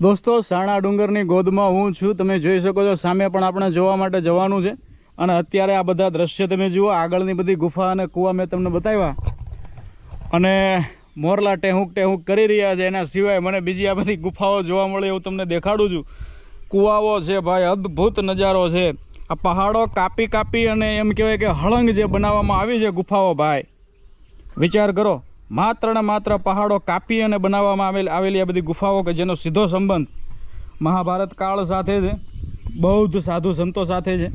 દોસ્તો, સાણા ડુંગરની ગોદમાં હું છું. તમે જોઈ શકો છો, સામે પણ આપણે જોવા માટે જવાનું છે. અને અત્યારે આ બધા દ્રશ્ય તમે જુઓ, આગળની બધી ગુફા અને કૂવા મેં તમને બતાવ્યા. અને મોરલા ટેહુંક ટેહુંક કરી રહ્યા છે, એના સિવાય મને બીજી આ બધી ગુફાઓ જોવા મળે એવું તમને દેખાડું છું. કૂવાઓ છે ભાઈ, અદ્ભુત નજારો છે. આ પહાડો કાપી કાપી અને એમ કહેવાય કે હળંગ જે બનાવવામાં આવી છે ગુફાઓ, ભાઈ. વિચાર કરો. માત્ર ને માત્ર પહાડો કાપી અને બનાવવામાં આવેલ આવેલી આ બધી ગુફાઓ કે જેનો સીધો સંબંધ મહાભારત કાળ સાથે છે, બૌદ્ધ સાધુ સંતો સાથે છે.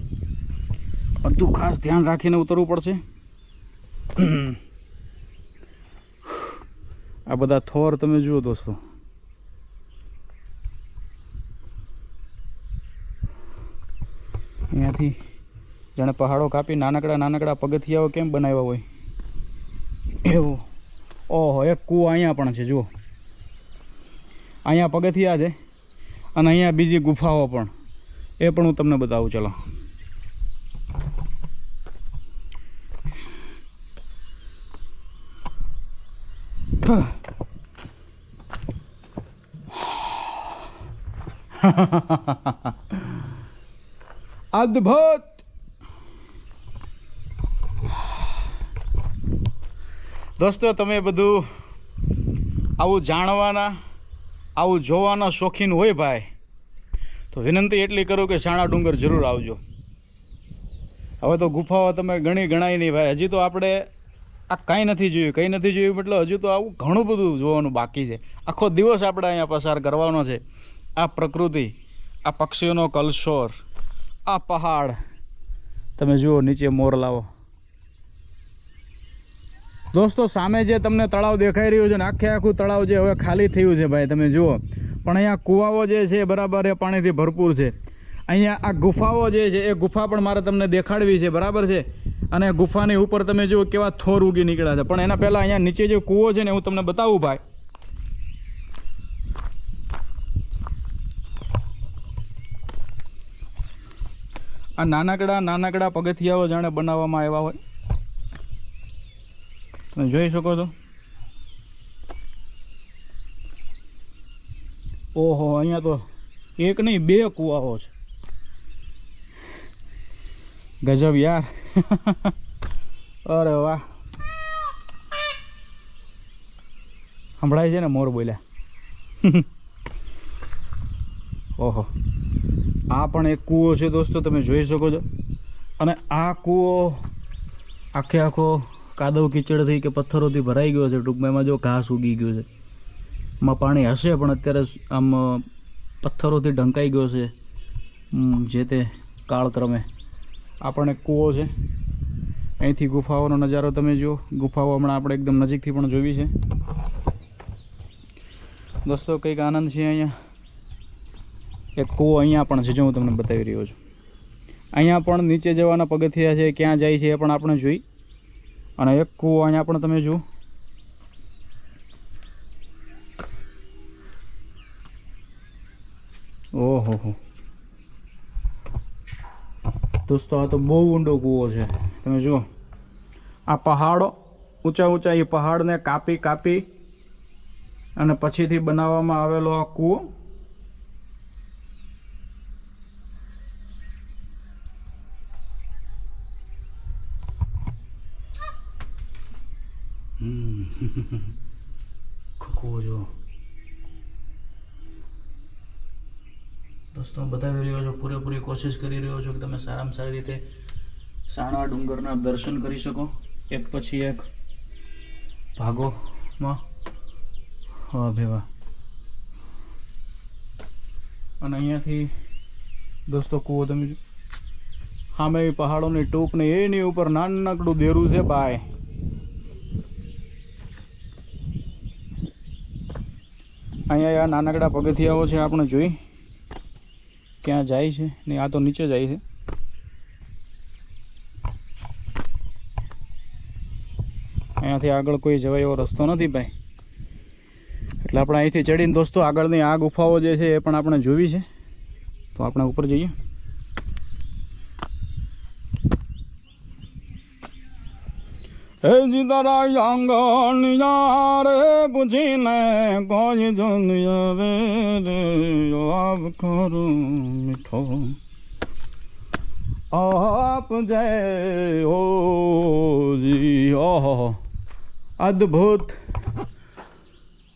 બધું ખાસ ધ્યાન રાખીને ઉતરવું પડશે. આ બધા થોર તમે જુઓ દોસ્તો. અહીંયાથી જાણે પહાડો કાપી નાનકડા નાનકડા પગથિયાઓ કેમ બનાવ્યા હોય? એવું. ઓહો એક કૂવો અહીંયા પણ છે જુઓ. અહીંયા પગથિયા છે અને અહીંયા બીજી ગુફાઓ પણ. એ પણ હું તમને બતાવું ચલો. અદ્ભુત! દોસ્તો, તમે બધું આવું જાણવાના, આવું જોવાના શોખીન હોય ભાઈ, તો વિનંતી એટલી કરું કે શાણા ડુંગર જરૂર આવજો. હવે તો ગુફાઓ તમે ગણી ગણાય નહીં ભાઈ. હજી તો આપણે આ કાંઈ નથી જોયું, કંઈ નથી જોયું એટલે હજુ તો આવું ઘણું બધું જોવાનું બાકી છે. આખો દિવસ આપણે અહીંયા પસાર કરવાનો છે. આ પ્રકૃતિ, આ પક્ષીઓનો કલશોર, આ પહાડ. તમે જુઓ, નીચે મોર લાવો. દોસ્તો, સામે જે તમને તળાવ દેખાઈ રહ્યું છે ને, આખે આખું તળાવ જે હવે ખાલી થયું છે ભાઈ, તમે જુઓ. પણ અહીંયા કૂવાઓ જે છે બરાબર એ પાણીથી ભરપૂર છે. અહીંયા આ ગુફાઓ જે છે, એ ગુફા પણ મારે તમને દેખાડવી છે, બરાબર છે? અને ગુફાની ઉપર તમે જુઓ કેવા થોર ઉગી નીકળ્યા છે. પણ એના પહેલાં અહીંયા નીચે જે કૂવો છે ને, હું તમને બતાવું ભાઈ. આ નાનકડા નાનકડા પગથિયાઓ જાણે બનાવવામાં આવ્યા હોય. તમે જોઈ શકો છો. ઓહો, અહીંયા તો એક નહીં, બે કૂવાઓ છે. ગજબ યાર. અરે વાહ. સંભળાય છે ને મોર બોલ્યા. ઓહો. આ પણ એક કૂવો છે દોસ્તો, તમે જોઈ શકો છો. અને આ કૂવો આખે આખો કાદવ કીચડથી કે પથ્થરોથી ભરાઈ ગયો છે ટૂંકમાં, એમાં જો ઘાસ ઉગી ગયું છે. એમાં પાણી હશે, પણ અત્યારે આમ પથ્થરોથી ઢંકાઈ ગયો છે. જે તે કાળક્રમે. આપણને કૂવો છે. અહીંથી ગુફાઓનો નજારો તમે જુઓ. ગુફાઓ હમણાં આપણે એકદમ નજીકથી પણ જોવી છે. દોસ્તો, કંઈક આનંદ છે અહીંયા? એક કૂવો અહીંયા પણ છે, જો હું તમને બતાવી રહ્યો છું. અહીંયા પણ નીચે જવાના પગથિયા છે, ક્યાં જાય છે એ પણ આપણે જોઈ. અને એક કૂવો અહીંયા પણ તમે જુઓ. ઓહો હો. દોસ્તો, આ તો બહુ ઊંડો કૂવો છે. તમે જુઓ. આ પહાડો, ઊંચા ઊંચા એ પહાડને કાપી કાપી અને પછીથી બનાવવામાં આવેલો આ કૂવો. કૂવો જો દોસ્તો બતાવી રહ્યો છું પૂરેપૂરી કોશિશ કરી રહ્યો છું કે તમે સારામાં સારી રીતે સાણા ડુંગરના દર્શન કરી શકો. એક પછી એક ભાગોમાં. હા, ભેવા. અને અહીંયાથી, દોસ્તો, કૂવો તમે. સામે પહાડોની ટોપને એની ઉપર નાનકડું દેરું છે, ભાઈ. અહીંયા આ નાનકડા પગથિયાઓ છે આપણે જોઈ. ક્યાં જાય છે ને આ તો નીચે જાય છે. અહીંયાથી આગળ કોઈ જવાય એવો રસ્તો નથી ભાઈ. એટલે આપણે અહીંથી ચડીને દોસ્તો આગળની આ ગુફાઓ જે છે એ પણ આપણે જોવી છે. તો આપણે ઉપર જઈએ. હે જીતારા આંગણ યારે પૂછીને કોઈ આવે રે આવ કરું મીઠો. આપ જય હો જી ઓહો અદ્ભુત.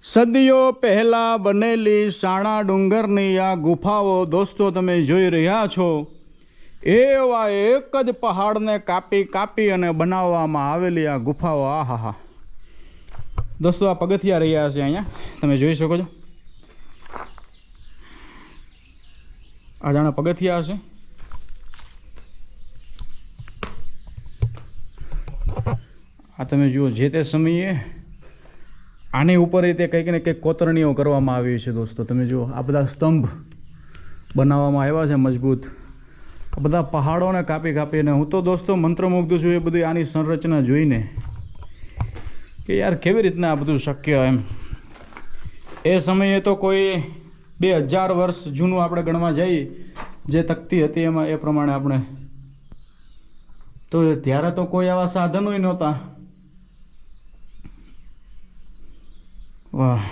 સદીઓ પહેલાં બનેલી સાણા ડુંગરની આ ગુફાઓ દોસ્તો તમે જોઈ રહ્યા છો. એવા એક જ પહાડને કાપી કાપી અને બનાવવામાં આવેલી આ ગુફાઓ આહા હા દોસ્તો, આ પગથિયા રહ્યા છે અહીંયા. તમે જોઈ શકો છો. આ જાણે પગથિયા હશે. આ તમે જુઓ, જે તે સમયે આની ઉપર તે કંઈક ને કંઈક કોતરણીઓ કરવામાં આવી છે, દોસ્તો. તમે જુઓ, આ બધા સ્તંભ બનાવવામાં આવ્યા છે, મજબૂત. બધા પહાડોને કાપી કાપીને હું તો દોસ્તો મંત્રમુગ્ધ છું એ બધી આની સંરચના જોઈને કે યાર કેવી રીતના આ બધું શક્ય એમ. એ સમયે તો કોઈ બે હજાર વર્ષ જૂનું આપણે ગણવા જઈએ, જે તકતી હતી એમાં એ પ્રમાણે આપણે. તો ત્યારે તો કોઈ આવા સાધનોય નહોતા. વાહ.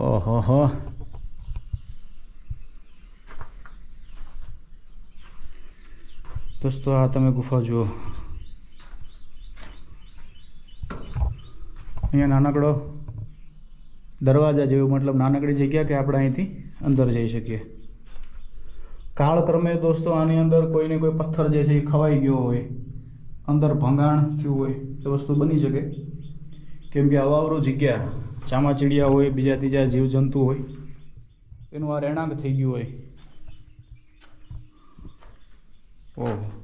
ઓહો દોસ્તો, આ તમે ગુફા જુઓ. અહીંયા નાનકડો દરવાજા જેવું, મતલબ નાનકડી જગ્યા કે આપણે અહીંથી અંદર જઈ શકીએ. કાળક્રમે દોસ્તો, આની અંદર કોઈને કોઈ પથ્થર જે છે એ ખવાઈ ગયો હોય, અંદર ભંગાણ થયું હોય, એ વસ્તુ બની શકે. કેમ કે અવાવરું જગ્યા ચામાચીડિયા હોય, બીજા ત્રીજા જીવજંતુ હોય, એનું આ રહેણાંક થઈ ગયું હોય. ઓહ.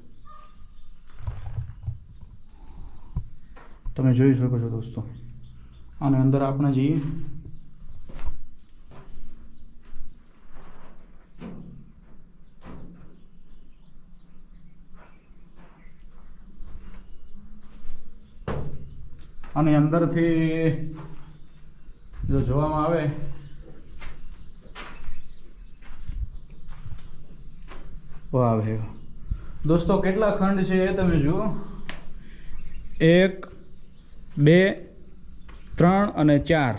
તમે જોઈ શકો છો દોસ્તો. અને અંદર આપણે જઈએ. અને અંદરથી જો જોવામાં આવે. વાહ ભાઈ દોસ્તો કેટલા ખંડ છે એ તમે જુઓ. એક બે ત્રણ અને ચાર.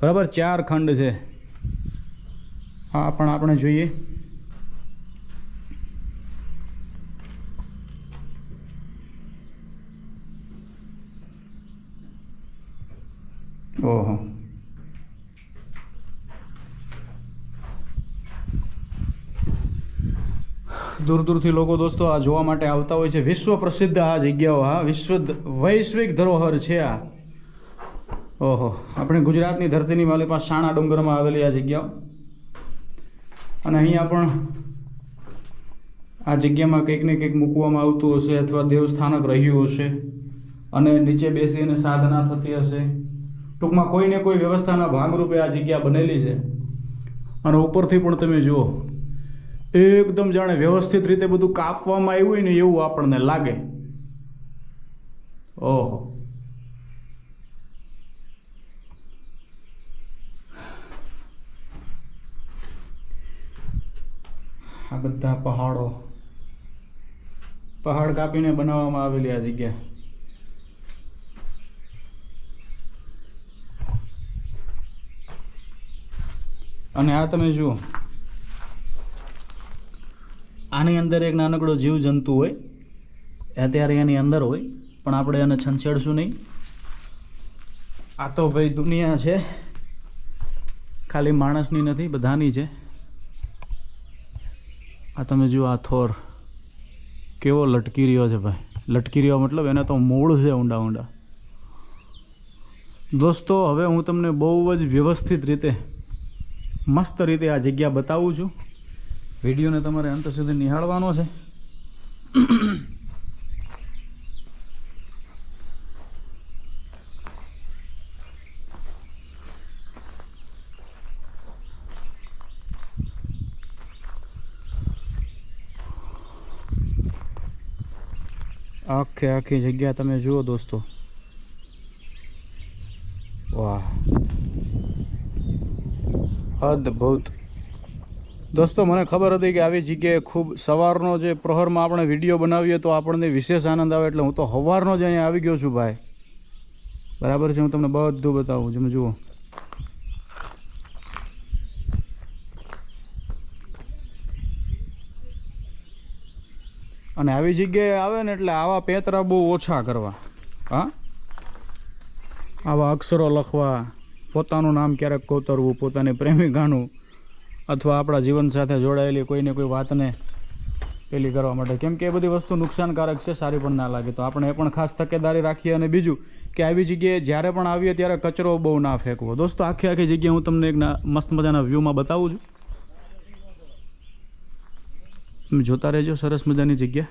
બરાબર ચાર ખંડ છે. આ પણ આપણે જોઈએ. ઓહો. દૂર દૂરથી લોકો દોસ્તો આ જોવા માટે આવતા હોય છે. વિશ્વ પ્રસિદ્ધ આ જગ્યાઓ, હા. વિશ્વ વૈશ્વિક ધરોહર છે આ. ઓહો. આપણે ગુજરાતની ધરતીની માલી પાસે શાણા ડુંગરમાં આવેલી આ જગ્યાઓ. અને અહીંયા પણ આ જગ્યામાં કંઈક ને કંઈક મૂકવામાં આવતું હશે અથવા દેવસ્થાનક રહ્યું હશે અને નીચે બેસીને સાધના થતી હશે. ટૂંકમાં કોઈને કોઈ વ્યવસ્થાના ભાગરૂપે આ જગ્યા બનેલી છે. અને ઉપરથી પણ તમે જુઓ એકદમ જાણે વ્યવસ્થિત રીતે બધું કાપવામાં આવ્યું હોય ને એવું આપણને લાગે. ઓહો. આ બધા પહાડો. પહાડ કાપીને બનાવવામાં આવેલી આ જગ્યા. અને આ તમે જુઓ. આની અંદર એક નાનકડો જીવજંતુ હોય અત્યારે એની અંદર હોય, પણ આપણે એને છંછેડશું નહીં. આ તો ભાઈ દુનિયા છે. ખાલી માણસની નથી, બધાની છે. આ તમે જુઓ આ થોર. કેવો લટકી રહ્યો છે ભાઈ. લટકી રહ્યો મતલબ એને તો મૂળ છે ઊંડા ઊંડા. દોસ્તો, હવે હું તમને બહુ જ વ્યવસ્થિત રીતે, મસ્ત રીતે આ જગ્યા બતાવું છું. વિડીયોને તમારે અંત સુધી નિહાળવાનો છે. આખે આખી જગ્યા તમે જુઓ દોસ્તો. વાહ. અદ્ભુત. દોસ્તો, મને ખબર હતી કે આવી જગ્યાએ ખૂબ સવારનો જે પ્રહરમાં આપણે વીડિયો બનાવીએ તો આપણને વિશેષ આનંદ આવે એટલે હું તો સવારનો જ અહીંયા આવી ગયો છું ભાઈ. બરાબર છે, હું તમને બધું બતાવું તમે જુઓ. અને આવી જગ્યાએ આવે ને એટલે આવા પેતરા બહુ ઓછા કરવા. હા? આવા અક્ષરો લખવા, પોતાનું નામ ક્યારેક કોતરવું, પોતાની પ્રેમિકાનું અથવા આપણા જીવન સાથે જોડાયેલી કોઈને કોઈ વાતને પેલી કરવા માટે. કેમ કે એ બધી વસ્તુ નુકસાનકારક છે, સારી પણ ના લાગે. તો આપણે એ પણ ખાસ તકેદારી રાખીએ અને બીજું કે આવી જગ્યાએ જ્યારે પણ આવીએ ત્યારે કચરો બહુ ના ફેંકવો. દોસ્તો, આખી આખી જગ્યાએ હું તમને એક મસ્ત મજાના વ્યૂમાં બતાવું છું. જોતા રહેજો, સરસ મજાની જગ્યા.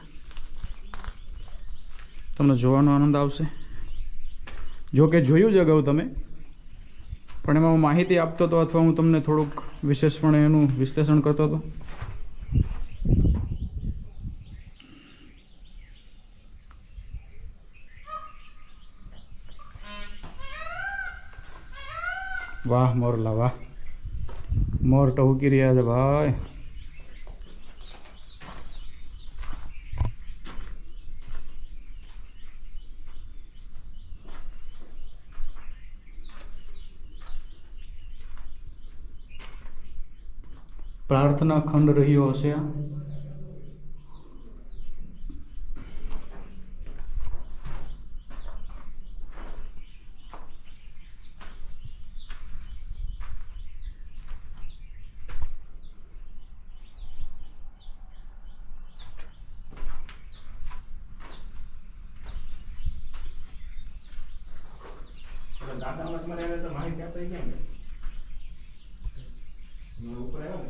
તમને જોવાનો આનંદ આવશે. જો કે જોયું જ અગાઉ તમે. પણ એમાં હું માહિતી આપતો હતો અથવા હું તમને થોડુંક વિશેષપણે એનું વિશ્લેષણ કરતો હતો વાહ, મોરલા, વાહ. મોર ટહુકી રહ્યા છે ભાઈ. પ્રાર્થના ખંડ રહ્યો હશે આ ઉપર આવ્યો ને